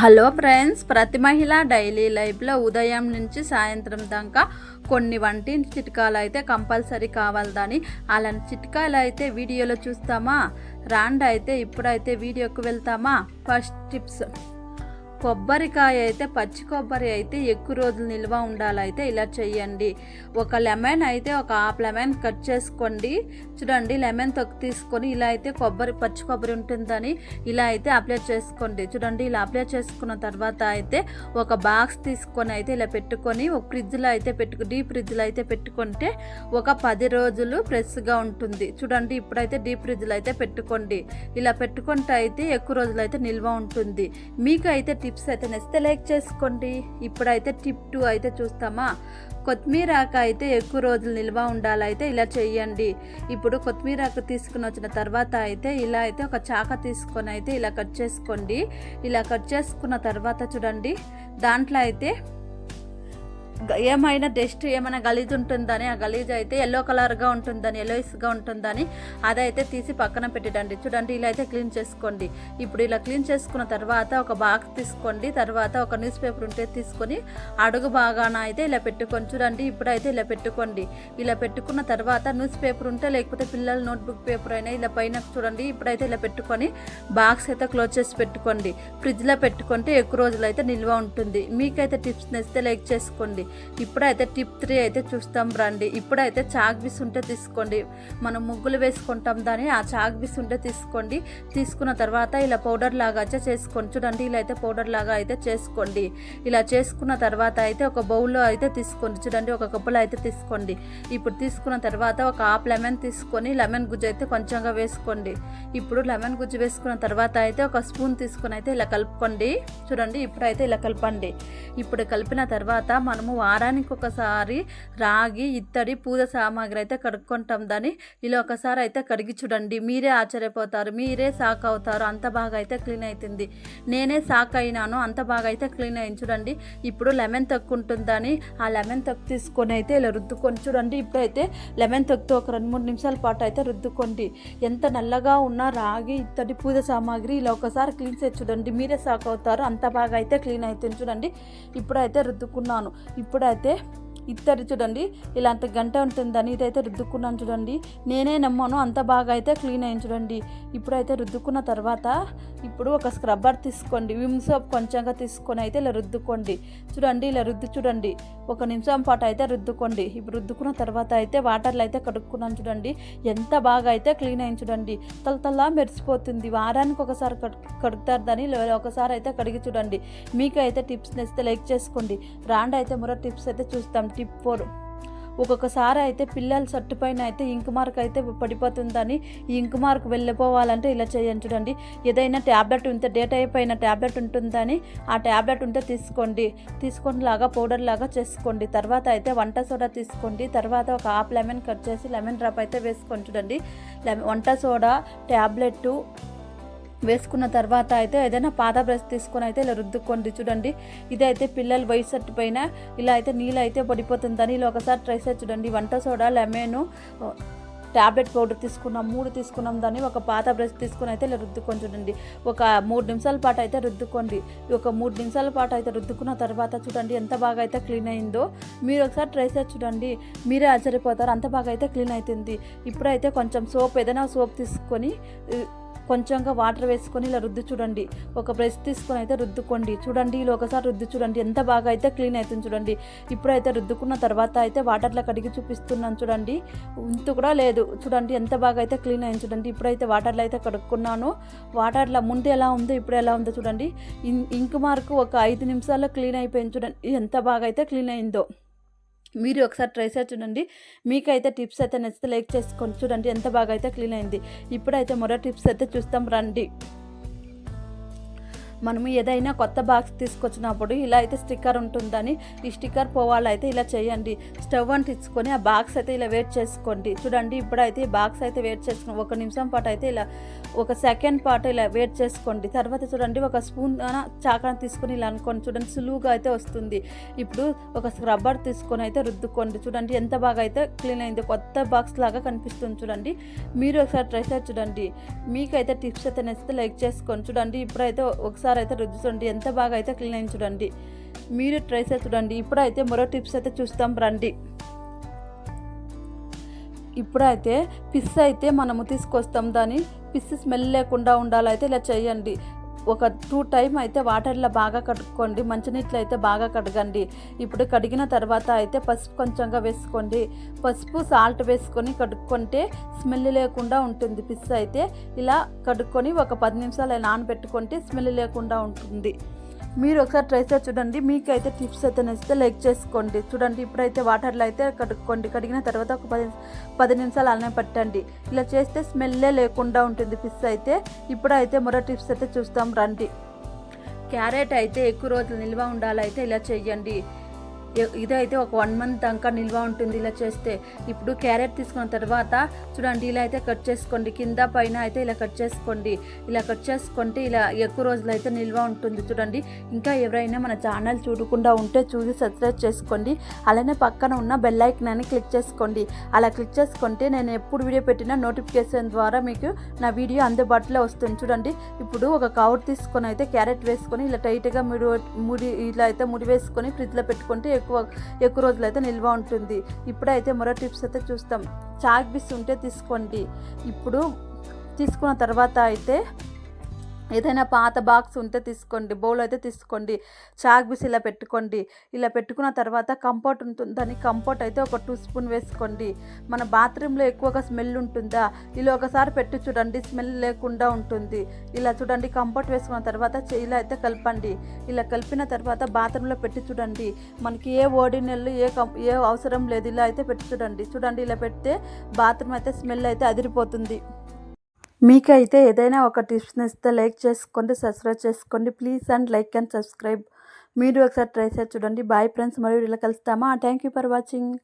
Hello friends ప్రతి మహిళ daily లైఫ్లో ఉదయం నుంచి సాయంత్రం దాకా కొన్ని వంటి చిట్కాలు అయితే కంపల్సరీ కావాలని అలాంటి చిట్కాలు అయితే వీడియోలో చూస్తామా? రాండ్ అయితే ఇప్పుడైతే వీడియోకి వెళ్తామా? First tips. కొబ్బరికాయ అయితే పచ్చి కొబ్బరి అయితే ఎక్కువ రోజులు నిల్వ ఉండాలైతే ఇలా చేయండి ఒక లెమన్ అయితే ఒక హాఫ్ లెమన్ కట్ చేసుకోండి. చూడండి లెమన్ తొక్కు తీసుకొని ఇలా అయితే కొబ్బరి పచ్చి కొబ్బరి ఉంటుందని ఇలా అయితే అప్లై చేసుకోండి. చూడండి ఇలా అప్లై చేసుకున్న తర్వాత అయితే ఒక బాక్స్ తీసుకొని అయితే ఇలా పెట్టుకొని ఒక ఫ్రిడ్జ్లో అయితే పెట్టుకు డీప్ ఫ్రిడ్జ్లో అయితే పెట్టుకుంటే ఒక పది రోజులు ఫ్రెష్గా ఉంటుంది. చూడండి ఇప్పుడైతే డీప్ ఫ్రిడ్జ్లో అయితే పెట్టుకోండి. ఇలా పెట్టుకుంటే అయితే ఎక్కువ రోజులు అయితే నిల్వ ఉంటుంది. మీకు అయితే టిప్స్ అయితే నెక్స్ట్ లైక్ చేసుకోండి. ఇప్పుడైతే టిప్ టూ అయితే చూస్తామా? కొత్తిమీరాక అయితే ఎక్కువ రోజులు నిల్వ ఉండాలైతే ఇలా చేయండి ఇప్పుడు కొత్తిమీరకు తీసుకుని వచ్చిన తర్వాత అయితే ఇలా అయితే ఒక చాక తీసుకొని అయితే ఇలా కట్ చేసుకోండి. ఇలా కట్ చేసుకున్న తర్వాత చూడండి దాంట్లో అయితే ఏమైనా డస్ట్ ఏమైనా గలీజ్ ఉంటుందని ఆ గలీజ్ అయితే ఎల్లో కలర్గా ఉంటుందని ఎల్లోయిస్గా ఉంటుందని అదైతే తీసి పక్కన పెట్టడండి చూడండి ఇలా అయితే క్లీన్ చేసుకోండి. ఇప్పుడు ఇలా క్లీన్ చేసుకున్న తర్వాత ఒక బాక్స్ తీసుకోండి. తర్వాత ఒక న్యూస్ పేపర్ ఉంటే తీసుకొని అడుగు బాగాన అయితే ఇలా పెట్టుకొని చూడండి ఇప్పుడైతే ఇలా పెట్టుకోండి. ఇలా పెట్టుకున్న తర్వాత న్యూస్ పేపర్ ఉంటే లేకపోతే పిల్లల నోట్బుక్ పేపర్ అయినా ఇలా పైన చూడండి ఇప్పుడైతే ఇలా పెట్టుకొని బాక్స్ అయితే క్లోజ్ చేసి పెట్టుకోండి. ఫ్రిడ్జ్లో పెట్టుకుంటే ఎక్కువ రోజులు అయితే నిల్వ ఉంటుంది. మీకైతే టిప్స్ నచ్చితే లైక్ చేసుకోండి. ఇప్పుడైతే టిప్ త్రీ అయితే చూస్తాం రండి. ఇప్పుడైతే చాక్ బిస్ ఉంటే తీసుకోండి. మనం ముగ్గులు వేసుకుంటాం దాన్ని ఆ చాక్ బిస్ ఉంటే తీసుకోండి. తీసుకున్న తర్వాత ఇలా పౌడర్ లాగా అయితే చేసుకోండి. చూడండి ఇలా అయితే పౌడర్ లాగా అయితే చేసుకోండి. ఇలా చేసుకున్న తర్వాత అయితే ఒక బౌల్లో అయితే తీసుకోండి. చూడండి ఒక కప్పులో అయితే తీసుకోండి. ఇప్పుడు తీసుకున్న తర్వాత ఒక హాఫ్ లెమన్ తీసుకొని లెమన్ గుజ్జు అయితే కొంచెంగా వేసుకోండి. ఇప్పుడు లెమన్ గుజ్జు వేసుకున్న తర్వాత అయితే ఒక స్పూన్ తీసుకొని అయితే ఇలా కలుపుకోండి. చూడండి ఇప్పుడైతే ఇలా కలపండి. ఇప్పుడు కలిపిన తర్వాత మనము వారానికి ఒకసారి రాగి ఇత్తడి పూజ సామాగ్రి అయితే కడుక్కుంటాం దాన్ని. ఇలా ఒకసారి అయితే కడిగి చూడండి. మీరే ఆశ్చర్యపోతారు. మీరే సాక్ అవుతారు అంత బాగా అయితే క్లీన్ అవుతుంది నేనే సాక్ అయినాను అంత బాగా అయితే క్లీన్ అయింది. చూడండి. ఇప్పుడు లెమన్ తొక్కు ఉంటుందని ఆ లెమన్ తొక్కు తీసుకొని అయితే ఇలా రుద్దుకొని చూడండి. ఇప్పుడైతే లెమన్ తొక్కుతో ఒక రెండు మూడు నిమిషాల పాటు అయితే రుద్దుకోండి. ఎంత నల్లగా ఉన్నా రాగి ఇత్తడి పూజ సామాగ్రి ఇలా ఒకసారి క్లీన్ చేసి చూడండి. మీరే సాక్ అవుతారు అంత బాగా అయితే క్లీన్ అవుతుంది చూడండి. ఇప్పుడైతే రుద్దుకున్నాను. ఇప్పుడైతే ఇత్తడి చూడండి. ఇలా అంత గంట ఉంటుందని ఇదైతే రుద్దుకున్నాను చూడండి. నేనే నమ్మను అంత బాగా అయితే క్లీన్ అయింది చూడండి. ఇప్పుడైతే రుద్దుకున్న తర్వాత ఇప్పుడు ఒక స్క్రబ్బర్ తీసుకోండి. విమ్ సోప్ కొంచెంగా తీసుకొని అయితే ఇలా రుద్దుకోండి. చూడండి ఇలా రుద్దు చూడండి. ఒక నిమిషం పాటు అయితే రుద్దుకోండి. ఇప్పుడు రుద్దుకున్న తర్వాత అయితే వాటర్లో అయితే కడుక్కున్నాను చూడండి. ఎంత బాగా అయితే క్లీన్ అయింది చూడండి. తలతల్లా మెరిసిపోతుంది. వారానికి ఒకసారి కడు కడుగుతారు దాన్ని ఒకసారి అయితే కడిగి చూడండి. మీకు అయితే టిప్స్ నచ్చితే లైక్ చేసుకోండి. రాండ్ అయితే మరో టిప్స్ అయితే చూస్తాం. టిప్ ఫోర్ ఒక్కొక్కసారి అయితే పిల్లల షర్టు పైన అయితే ఇంక్ మార్క్ అయితే పడిపోతుందని ఈ ఇంక్ మార్క్ వెళ్ళిపోవాలంటే ఇలా చేయండి చూడండి. ఏదైనా ట్యాబ్లెట్ ఉంటే డేట్ అయిపోయిన ట్యాబ్లెట్ ఉంటుందని ఆ ట్యాబ్లెట్ ఉంటే తీసుకోండి. తీసుకొని లాగా పౌడర్ లాగా చేసుకోండి. తర్వాత అయితే వంట సోడా తీసుకోండి. తర్వాత ఒక హాఫ్ లెమన్ కట్ చేసి లెమన్ డ్రాప్ అయితే వేసుకోండి చూడండి. లెమ వంట సోడా ట్యాబ్లెట్ వేసుకున్న తర్వాత అయితే ఏదైనా పాత బ్రష్ తీసుకొని అయితే ఇలా రుద్దుకోండి. చూడండి ఇదైతే పిల్లలు వయసు పైన ఇలా అయితే నీళ్ళు అయితే పడిపోతుందని ఇలా ఒకసారి ట్రై చేసి చూడండి. వంట సోడా లెమన్ ట్యాబ్లెట్ పౌడర్ తీసుకున్నాం మూడు తీసుకున్నాం. దాన్ని ఒక పాత బ్రష్ తీసుకొని అయితే ఇలా రుద్దుకొని చూడండి. ఒక మూడు నిమిషాల పాటు అయితే రుద్దుకోండి. ఒక మూడు నిమిషాల పాటు అయితే రుద్దుకున్న తర్వాత చూడండి ఎంత బాగా అయితే క్లీన్ అయిందో. మీరు ఒకసారి ట్రై చేసి చూడండి. మీరే ఆశ్చర్యపోతారు. అంత బాగా అయితే క్లీన్ అవుతుంది ఇప్పుడైతే కొంచెం సోప్ ఏదైనా సోప్ తీసుకొని కొంచెంగా వాటర్ వేసుకొని ఇలా రుద్దు చూడండి. ఒక బ్రష్ తీసుకొని అయితే రుద్దుకోండి. చూడండి ఇలా ఒకసారి రుద్దు చూడండి. ఎంత బాగా అయితే క్లీన్ అవుతుంది చూడండి. ఇప్పుడైతే రుద్దుకున్న తర్వాత అయితే వాటర్లో కడిగి చూపిస్తున్నాను చూడండి. ఇంత కూడా లేదు. చూడండి ఎంత బాగా అయితే క్లీన్ అయింది చూడండి. ఇప్పుడైతే వాటర్లో అయితే కడుక్కున్నాను. వాటర్లో ముందు ఎలా ఉందో ఇప్పుడు ఎలా ఉందో చూడండి. ఇంక్ మార్క్ ఒక ఐదు నిమిషాల్లో క్లీన్ అయిపోయింది చూడండి. ఎంత బాగా అయితే క్లీన్ అయిందో. మీరు ఒకసారి ట్రై చేసి చూడండి. మీకైతే టిప్స్ అయితే నచ్చితే లైక్ చేసుకోండి. చూడండి ఎంత బాగా అయితే క్లీన్ అయింది. ఇప్పుడైతే మరో టిప్స్ అయితే చూస్తాం. రండి. మనము ఏదైనా కొత్త బాక్స్ తీసుకొచ్చినప్పుడు ఇలా అయితే స్టిక్కర్ ఉంటుందని ఈ స్టిక్కర్ పోవాలైతే ఇలా చేయండి. స్టవ్ అని తెచ్చుకొని ఆ బాక్స్ అయితే ఇలా వెయిట్ చేసుకోండి. చూడండి ఇప్పుడైతే ఈ బాక్స్ అయితే వెయిట్ చేసుకుని ఒక నిమిషం పాటు అయితే ఇలా ఒక సెకండ్ పాటు ఇలా వెయిట్ చేసుకోండి. తర్వాత చూడండి ఒక స్పూన్ చాకన తీసుకొని ఇలా అనుకోండి. చూడండి సులువుగా అయితే వస్తుంది. ఇప్పుడు ఒక స్క్రబ్బర్ తీసుకొని అయితే రుద్దుకోండి. చూడండి ఎంత బాగా అయితే క్లీన్ అయింది కొత్త బాక్స్ లాగా కనిపిస్తుంది చూడండి. మీరు ఒకసారి ట్రై చేసి చూడండి. మీకైతే టిప్స్ అయితే నచ్చితే లైక్ చేసుకోండి. చూడండి ఇప్పుడైతే ఒకసారి ఒకసారి అయితే రుచి చూడండి ఎంత బాగా అయితే క్లీన్ అయింది చూడండి. మీరు ట్రై చేసి చూడండి. ఇప్పుడైతే మరో టిప్స్ అయితే చూస్తాం రండి. ఇప్పుడైతే పిస్ అయితే మనము తీసుకొస్తాం దాని పిస్ స్మెల్ లేకుండా ఉండాలైతే ఇలా చేయండి. ఒక టూ టైం అయితే వాటర్లో బాగా కడుక్కోండి మంచినీటిలో అయితే బాగా కడగండి. ఇప్పుడు కడిగిన తర్వాత అయితే పసుపు కొంచెంగా వేసుకోండి. పసుపు సాల్ట్ వేసుకొని కడుక్కుంటే స్మెల్ లేకుండా ఉంటుంది. పిస్ అయితే ఇలా కడుక్కొని ఒక పది నిమిషాలు నానబెట్టుకుంటే స్మెల్ లేకుండా ఉంటుంది. మీరు ఒకసారి ట్రై చేసి చూడండి. మీకైతే టిప్స్ అయితే నచ్చితే లైక్ చేసుకోండి. చూడండి ఇప్పుడైతే వాటర్లో అయితే కడుక్కోండి. కడిగిన తర్వాత ఒక పది పది నిమిషాలు అలానే పట్టండి. ఇలా చేస్తే స్మెల్లే లేకుండా ఉంటుంది ఫిష్ అయితే. ఇప్పుడైతే మరో టిప్స్ అయితే చూస్తాం. రండి. క్యారెట్ అయితే ఎక్కువ రోజులు నిల్వ ఉండాలైతే ఇలా చేయండి. ఇదైతే ఒక వన్ మంత్ దాకా నిల్వ ఉంటుంది ఇలా చేస్తే. ఇప్పుడు క్యారెట్ తీసుకున్న తర్వాత చూడండి ఇలా అయితే కట్ చేసుకోండి. కింద పైన అయితే ఇలా కట్ చేసుకోండి. ఇలా కట్ చేసుకుంటే ఇలా ఎక్కువ రోజులు అయితే నిల్వ ఉంటుంది చూడండి. ఇంకా ఎవరైనా మన ఛానల్ చూడకుండా ఉంటే చూసి సబ్స్క్రైబ్ చేసుకోండి. అలానే పక్కన ఉన్న బెల్ ఐకన్ క్లిక్ చేసుకోండి. అలా క్లిక్ చేసుకుంటే నేను ఎప్పుడు వీడియో పెట్టినా నోటిఫికేషన్ ద్వారా మీకు నా వీడియో అందుబాటులో వస్తుంది చూడండి. ఇప్పుడు ఒక కవర్ తీసుకొని అయితే క్యారెట్ వేసుకొని ఇలా టైట్గా ముడి ముడి ఇలా అయితే ముడి వేసుకొని ఫ్రిడ్జ్లో పెట్టుకుంటే ఎక్కువ ఎక్కువ రోజులు అయితే నిల్వ ఉంటుంది. ఇప్పుడైతే మరో టిప్స్ అయితే చూస్తాం. చాక్ బిస్ ఉంటే తీసుకోండి. ఇప్పుడు తీసుకున్న తర్వాత అయితే ఏదైనా పాత బాక్స్ ఉంటే తీసుకోండి బౌల్ అయితే తీసుకోండి చాక్ బిస్ ఇలా పెట్టుకోండి. ఇలా పెట్టుకున్న తర్వాత కంపోర్ట్ ఉంటుంది. దాని కంపోర్ట్ అయితే ఒక టూ స్పూన్ వేసుకోండి. మన బాత్రూంలో ఎక్కువగా స్మెల్ ఉంటుందా? ఇలా ఒకసారి పెట్టి చూడండి స్మెల్ లేకుండా ఉంటుంది. ఇలా చూడండి కంపోర్ట్ వేసుకున్న తర్వాత ఇలా అయితే కలపండి. ఇలా కలిపిన తర్వాత బాత్రూంలో పెట్టి చూడండి. మనకి ఏ ఓడినెల్లు ఏ కం ఏ అవసరం లేదు. ఇలా అయితే పెట్టి చూడండి. చూడండి ఇలా పెడితే బాత్రూమ్ అయితే స్మెల్ అయితే అదిరిపోతుంది. మీకైతే ఏదైనా ఒక టిప్స్ ఇస్తే లైక్ చేసుకోండి సబ్స్క్రైబ్ చేసుకోండి. Please and like and subscribe. మీరు ఒకసారి ట్రై చేసి చూడండి. బాయ్ ఫ్రెండ్స్ మరియు ఇలా కలుస్తామా? Thank you for watching.